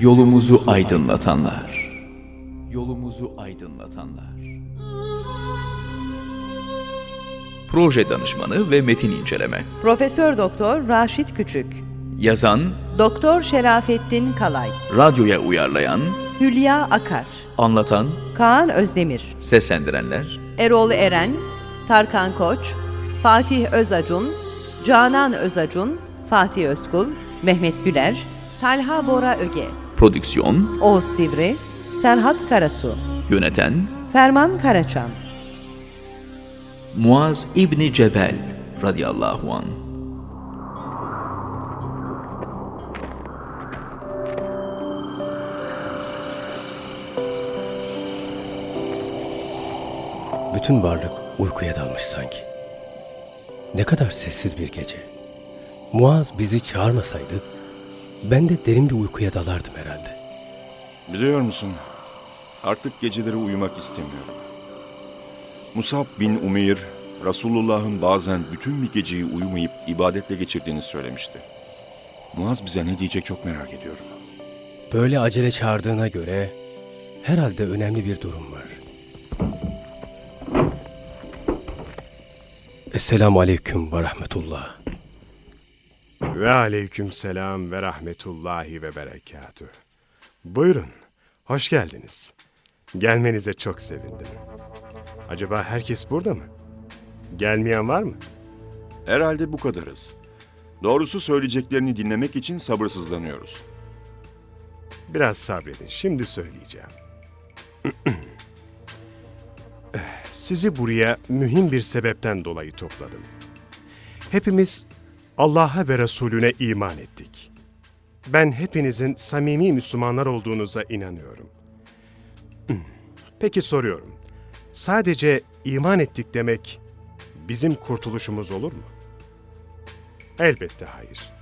Yolumuzu aydınlatanlar. Yolumuzu aydınlatanlar. Proje danışmanı ve metin inceleme. Profesör Doktor Raşit Küçük, Yazan, Doktor Şerafettin Kalay, radyoya uyarlayan, Hülya Akar, anlatan, Kaan Özdemir, seslendirenler Erol Eren, Tarkan Koç, Fatih Özacun, Canan Özacun, Fatih Özkul, Mehmet Güler, Talha Bora Öge, prodüksiyon, Oğuz Sivri, Serhat Karasu, yöneten Ferman Karaçam. Muaz İbni Cebel radıyallahu an. Bütün varlık uykuya dalmış sanki. Ne kadar sessiz bir gece. Muaz bizi çağırmasaydı ben de derin bir uykuya dalardım herhalde. Biliyor musun? Artık geceleri uyumak istemiyorum. Musab bin Umeyr, Resulullah'ın bazen bütün bir geceyi uyumayıp ibadetle geçirdiğini söylemişti. Muaz bize ne diyecek çok merak ediyorum. Böyle acele çağırdığına göre herhalde önemli bir durum var. Esselamu Aleyküm ve Rahmetullah. Ve aleyküm selam ve rahmetullahi ve berekatü. Buyurun, hoş geldiniz. Gelmenize çok sevindim. Acaba herkes burada mı? Gelmeyen var mı? Herhalde bu kadarız. Doğrusu söyleyeceklerini dinlemek için sabırsızlanıyoruz. Biraz sabredin, şimdi söyleyeceğim. Eh, Sizi buraya mühim bir sebepten dolayı topladım. Hepimiz Allah'a ve Resulüne iman ettik. Ben hepinizin samimi Müslümanlar olduğunuza inanıyorum. Hmm, Peki soruyorum. Sadece iman ettik demek bizim kurtuluşumuz olur mu? Elbette hayır.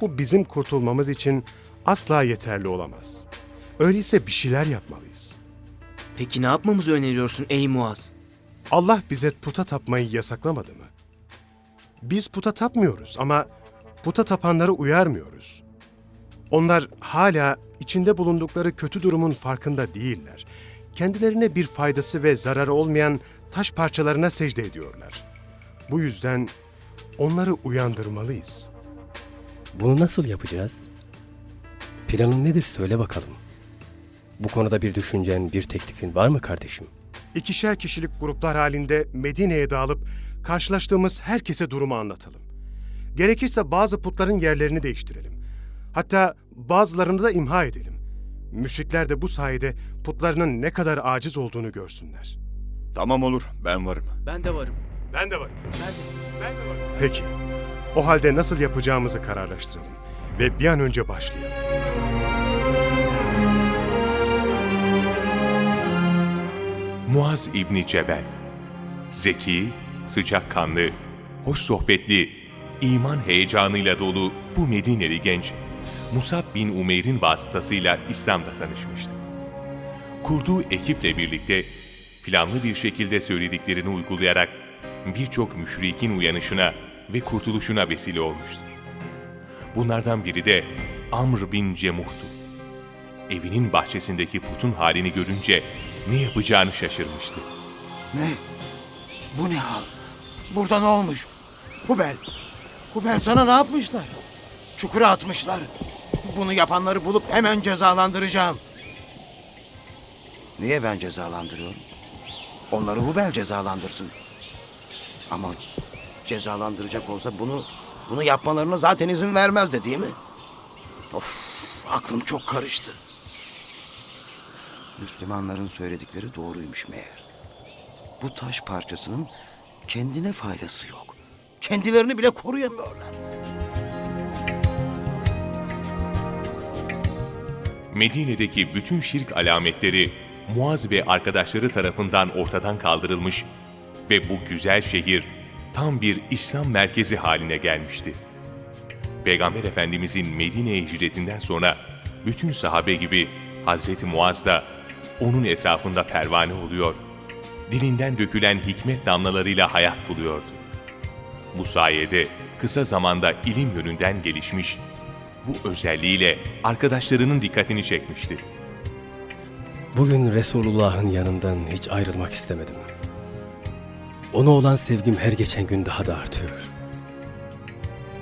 Bu bizim kurtulmamız için asla yeterli olamaz. Öyleyse bir şeyler yapmalıyız. Peki ne yapmamızı öneriyorsun ey Muaz? Allah bize puta tapmayı yasaklamadı mı? Biz puta tapmıyoruz ama puta tapanları uyarmıyoruz. Onlar hala içinde bulundukları kötü durumun farkında değiller. Kendilerine bir faydası ve zararı olmayan taş parçalarına secde ediyorlar. Bu yüzden onları uyandırmalıyız. Bunu nasıl yapacağız? Planın nedir söyle bakalım. Bu konuda bir düşüncen, bir teklifin var mı kardeşim? İkişer kişilik gruplar halinde Medine'ye dağılıp karşılaştığımız herkese durumu anlatalım. Gerekirse bazı putların yerlerini değiştirelim. Hatta bazılarını da imha edelim. Müşrikler de bu sayede putlarının ne kadar aciz olduğunu görsünler. Tamam olur, ben varım. Ben de varım. Ben de varım. Ben de. Ben de varım. Peki. O halde nasıl yapacağımızı kararlaştıralım. Ve bir an önce başlayalım. Muaz İbni Cebel Zeki, sıcakkanlı, hoş sohbetli, iman heyecanıyla dolu bu Medineli genç, Musab bin Umeyr'in vasıtasıyla İslam'da tanışmıştı. Kurduğu ekiple birlikte planlı bir şekilde söylediklerini uygulayarak birçok müşrikin uyanışına ve kurtuluşuna vesile olmuştur. Bunlardan biri de Amr bin Cemuh'tu. Evinin bahçesindeki putun halini görünce ne yapacağını şaşırmıştı. Ne? Bu ne hal? Burada ne olmuş? Hubel. Hubel sana ne yapmışlar? Çukura atmışlar. Bunu yapanları bulup hemen cezalandıracağım. Niye ben cezalandırıyorum? Onları Hubel cezalandırsın. Ama cezalandıracak olsa bunu bunu yapmalarına zaten izin vermezdi değil mi? Of, aklım çok karıştı. Müslümanların söyledikleri doğruymuş meğer. Bu taş parçasının kendine faydası yok. Kendilerini bile koruyamıyorlar. Medine'deki bütün şirk alametleri Muaz ve arkadaşları tarafından ortadan kaldırılmış ve bu güzel şehir tam bir İslam merkezi haline gelmişti. Peygamber Efendimizin Medine'ye hicretinden sonra bütün sahabe gibi Hazreti Muaz da onun etrafında pervane oluyor, dilinden dökülen hikmet damlalarıyla hayat buluyordu. Bu sayede kısa zamanda ilim yönünden gelişmiş, bu özelliğiyle arkadaşlarının dikkatini çekmişti. Bugün Resulullah'ın yanından hiç ayrılmak istemedim. Ona olan sevgim her geçen gün daha da artıyor.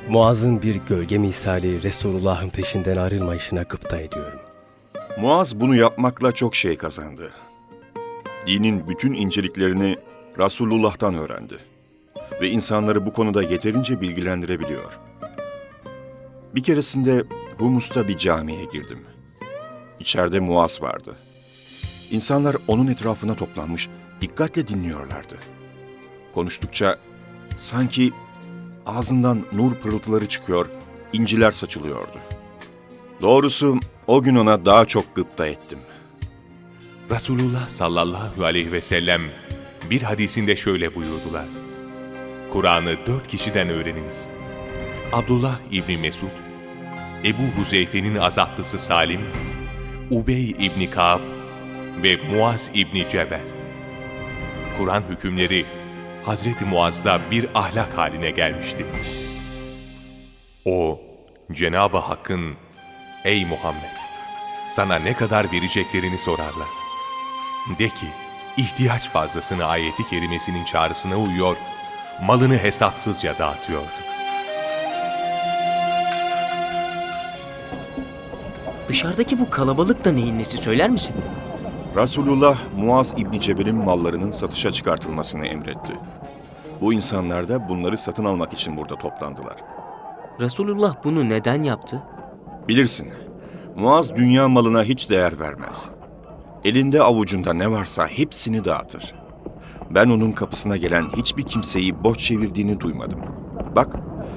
Muaz'ın bir gölge misali Resulullah'ın peşinden ayrılmayışına gıpta ediyorum. Muaz bunu yapmakla çok şey kazandı. Dinin bütün inceliklerini Resulullah'tan öğrendi. Ve insanları bu konuda yeterince bilgilendirebiliyor. Bir keresinde Humus'ta bir camiye girdim. İçeride Muaz vardı. İnsanlar onun etrafına toplanmış, dikkatle dinliyorlardı. Konuştukça sanki ağzından nur pırıltıları çıkıyor, inciler saçılıyordu. Doğrusu o gün ona daha çok gıpta ettim. Resulullah sallallahu aleyhi ve sellem bir hadisinde şöyle buyurdular. Kur'an'ı dört kişiden öğreniniz. Abdullah İbni Mesud, Ebu Huzeyfe'nin azatlısı Salim, Ubey İbni Ka'b ve Muaz İbni Cebel. Kur'an hükümleri Hazreti Muaz'da bir ahlak haline gelmişti. O, Cenab-ı Hakk'ın, ''Ey Muhammed, sana ne kadar vereceklerini sorarlar. De ki, ihtiyaç fazlasını ayeti kerimesinin çağrısına uyuyor, malını hesapsızca dağıtıyordu. Dışarıdaki bu kalabalık da neyin nesi söyler misin? Resulullah Muaz İbni Cebel'in mallarının satışa çıkartılmasını emretti. Bu insanlar da bunları satın almak için burada toplandılar. Resulullah bunu neden yaptı? Bilirsin, Muaz dünya malına hiç değer vermez. Elinde avucunda ne varsa hepsini dağıtır. Ben onun kapısına gelen hiçbir kimseyi borç çevirdiğini duymadım. Bak,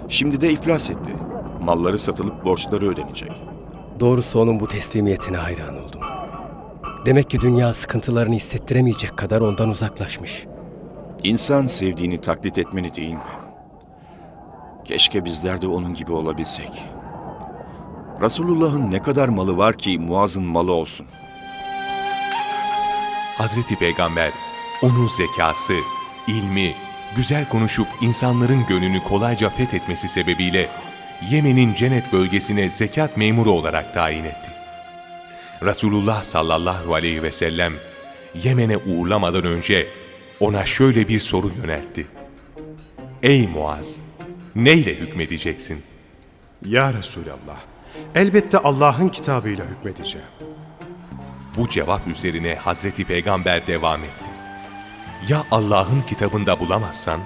şimdi de iflas etti. Malları satılıp borçları ödenecek. Doğrusu onun bu teslimiyetine hayran oldum. Demek ki dünya sıkıntılarını hissettiremeyecek kadar ondan uzaklaşmış. İnsan sevdiğini taklit etmeli değil mi? Keşke bizler de onun gibi olabilsek. Resulullah'ın ne kadar malı var ki Muaz'ın malı olsun. Hazreti Peygamber, onun zekası, ilmi, güzel konuşup insanların gönlünü kolayca fethetmesi sebebiyle Yemen'in Cennet bölgesine zekat memuru olarak tayin etti. Resulullah sallallahu aleyhi ve sellem Yemen'e uğurlamadan önce ona şöyle bir soru yöneltti. Ey Muaz, neyle hükmedeceksin? Ya Resulallah, elbette Allah'ın kitabıyla hükmedeceğim. Bu cevap üzerine Hazreti Peygamber devam etti. Ya Allah'ın kitabında bulamazsan?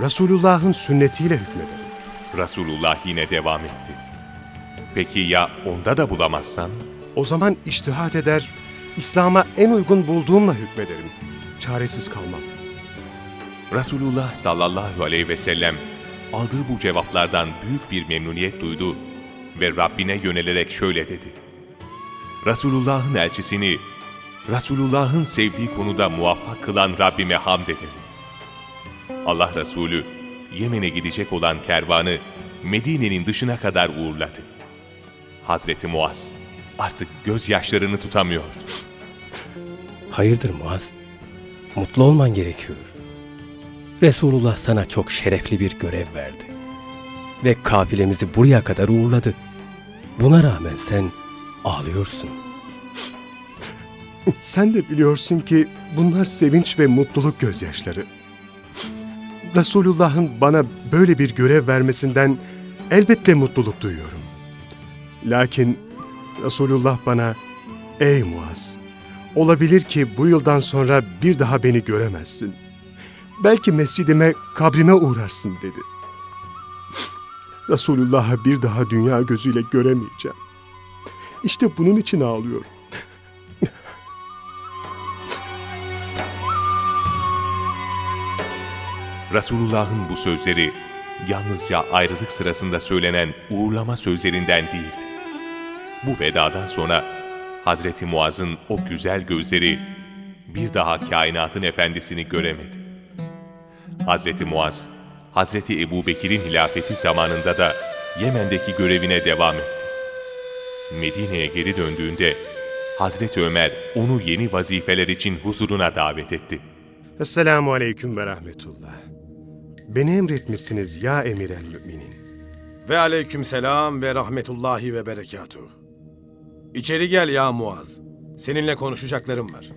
Resulullah'ın sünnetiyle hükmederim. Resulullah yine devam etti. Peki ya onda da bulamazsan? O zaman iştihat eder, İslam'a en uygun bulduğumla hükmederim. Çaresiz kalmam. Resulullah sallallahu aleyhi ve sellem aldığı bu cevaplardan büyük bir memnuniyet duydu ve Rabbine yönelerek şöyle dedi. Resulullah'ın elçisini, Resulullah'ın sevdiği konuda muvaffak kılan Rabbime hamd ederim. Allah Resulü Yemen'e gidecek olan kervanı Medine'nin dışına kadar uğurladı. Hazreti Muaz artık gözyaşlarını tutamıyordu. Hayırdır Muaz? Mutlu olman gerekiyor. Resulullah sana çok şerefli bir görev verdi. Ve kafilemizi buraya kadar uğurladı. Buna rağmen sen ağlıyorsun. Sen de biliyorsun ki bunlar sevinç ve mutluluk gözyaşları. Resulullah'ın bana böyle bir görev vermesinden elbette mutluluk duyuyorum. Lakin Resulullah bana, ''Ey Muaz, olabilir ki bu yıldan sonra bir daha beni göremezsin. Belki mescidime, kabrime uğrarsın.'' dedi. Resulullah'ı bir daha dünya gözüyle göremeyeceğim. İşte bunun için ağlıyorum. Resulullah'ın bu sözleri yalnızca ayrılık sırasında söylenen uğurlama sözlerinden değildi. Bu vedadan sonra Hazreti Muaz'ın o güzel gözleri bir daha kainatın efendisini göremedi. Hazreti Muaz, Hazreti Ebu Bekir'in hilafeti zamanında da Yemen'deki görevine devam etti. Medine'ye geri döndüğünde Hazreti Ömer onu yeni vazifeler için huzuruna davet etti. Esselamu aleyküm ve rahmetullah. Beni emretmişsiniz ya emir el müminin. Ve aleykümselam ve rahmetullahi ve berekatuhu. İçeri gel ya Muaz. Seninle konuşacaklarım var.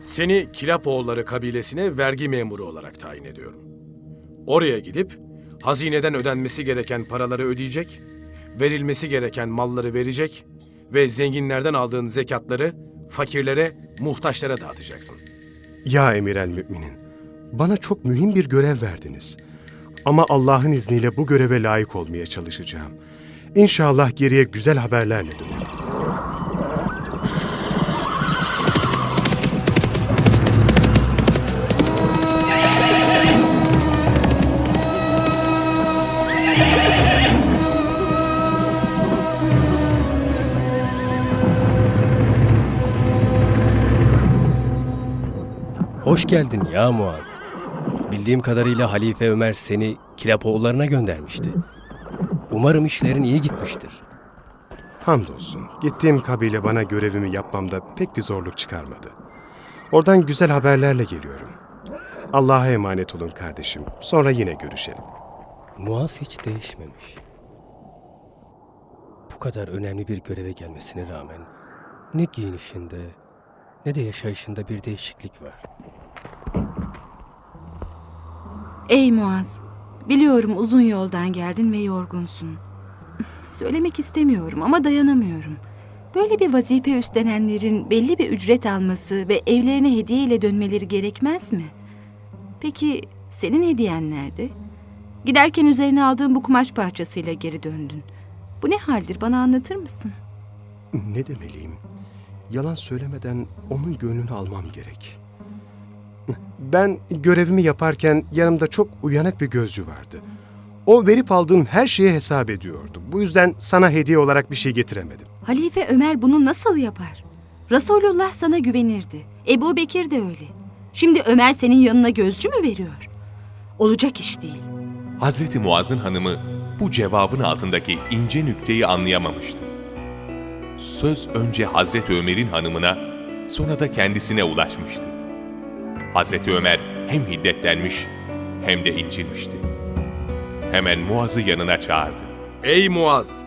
Seni Kilapoğulları kabilesine vergi memuru olarak tayin ediyorum. Oraya gidip hazineden ödenmesi gereken paraları ödeyecek, verilmesi gereken malları verecek ve zenginlerden aldığın zekatları fakirlere, muhtaçlara dağıtacaksın. Ya emir el müminin, bana çok mühim bir görev verdiniz. Ama Allah'ın izniyle bu göreve layık olmaya çalışacağım. İnşallah geriye güzel haberlerle dönerim. Hoş geldin ya Muaz. Bildiğim kadarıyla Halife Ömer seni Kilapoğullarına göndermişti. Umarım işlerin iyi gitmiştir. Hamdolsun, gittiğim kabile bana görevimi yapmamda pek bir zorluk çıkarmadı. Oradan güzel haberlerle geliyorum. Allah'a emanet olun kardeşim. Sonra yine görüşelim. Muaz hiç değişmemiş. Bu kadar önemli bir göreve gelmesine rağmen ne giyinişinde ne de yaşayışında bir değişiklik var. Ey Muaz, biliyorum uzun yoldan geldin ve yorgunsun. Söylemek istemiyorum ama dayanamıyorum. Böyle bir vazife üstlenenlerin belli bir ücret alması ve evlerine hediye ile dönmeleri gerekmez mi? Peki senin hediyen nerede? Giderken üzerine aldığın bu kumaş parçasıyla geri döndün. Bu ne haldir bana anlatır mısın? Ne demeliyim? Yalan söylemeden onun gönlünü almam gerek. Ben görevimi yaparken yanımda çok uyanık bir gözcü vardı. O verip aldığım her şeye hesap ediyordu. Bu yüzden sana hediye olarak bir şey getiremedim. Halife Ömer bunu nasıl yapar? Resulullah sana güvenirdi. Ebu Bekir de öyle. Şimdi Ömer senin yanına gözcü mü veriyor? Olacak iş değil. Hazreti Muaz'ın hanımı bu cevabın altındaki ince nükteyi anlayamamıştı. Söz önce Hazreti Ömer'in hanımına, sonra da kendisine ulaşmıştı. Hazreti Ömer hem hiddetlenmiş hem de incinmişti. Hemen Muaz'ı yanına çağırdı. Ey Muaz!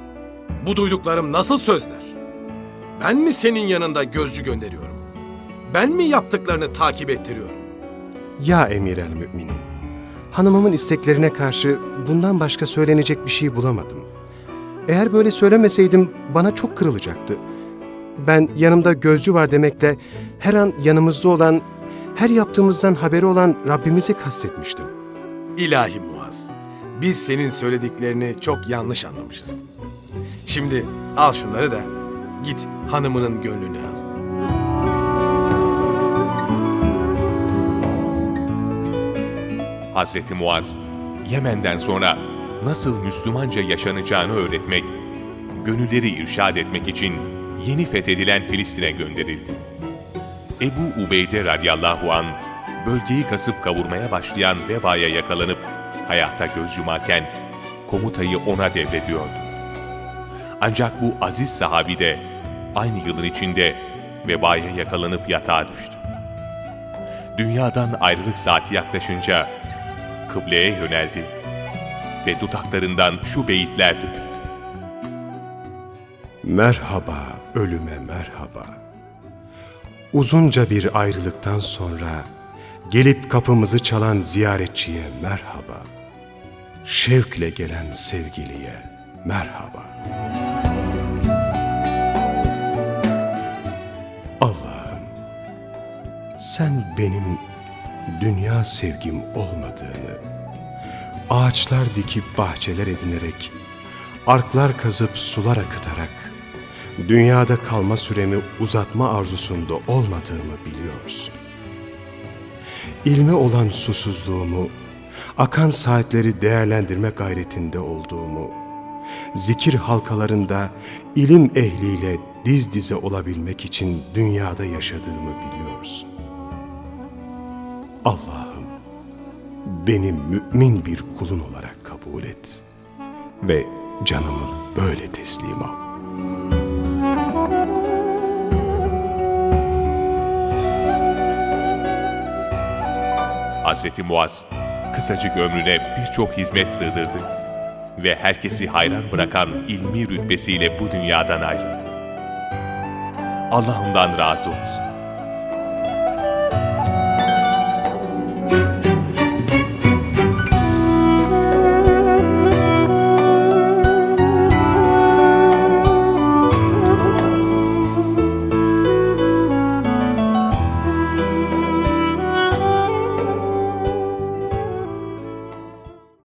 Bu duyduklarım nasıl sözler? Ben mi senin yanında gözcü gönderiyorum? Ben mi yaptıklarını takip ettiriyorum? Ya emir el müminin. Hanımımın isteklerine karşı bundan başka söylenecek bir şey bulamadım. Eğer böyle söylemeseydim bana çok kırılacaktı. Ben yanımda gözcü var demekle her an yanımızda olan, her yaptığımızdan haberi olan Rabbimizi kastetmiştim. İlahi Muaz, biz senin söylediklerini çok yanlış anlamışız. Şimdi al şunları da git hanımının gönlünü al. Hazreti Muaz, Yemen'den sonra nasıl Müslümanca yaşanacağını öğretmek, gönülleri irşad etmek için yeni fethedilen Filistin'e gönderildi. Ebu Ubeyde radıyallahu an bölgeyi kasıp kavurmaya başlayan vebaya yakalanıp hayata göz yumarken komutayı ona devrediyordu. Ancak bu aziz sahabi de aynı yılın içinde vebaya yakalanıp yatağa düştü. Dünyadan ayrılık saati yaklaşınca kıbleye yöneldi ve dudaklarından şu beyitler döküldü. Merhaba ölüme merhaba. Uzunca bir ayrılıktan sonra gelip kapımızı çalan ziyaretçiye merhaba. Şevkle gelen sevgiliye merhaba. Allah'ım sen benim dünya sevgim olmadığını, ağaçlar dikip bahçeler edinerek, arklar kazıp sular akıtarak, dünyada kalma süremi uzatma arzusunda olmadığımı biliyorsun. İlme olan susuzluğumu, akan saatleri değerlendirme gayretinde olduğumu, zikir halkalarında ilim ehliyle diz dize olabilmek için dünyada yaşadığımı biliyorsun. Allah'ım, beni mümin bir kulun olarak kabul et ve canımı böyle teslim al. Hazreti Muaz, kısacık ömrüne birçok hizmet sığdırdı. ve herkesi hayran bırakan ilmi rütbesiyle bu dünyadan ayrıldı. Allah ondan razı olsun.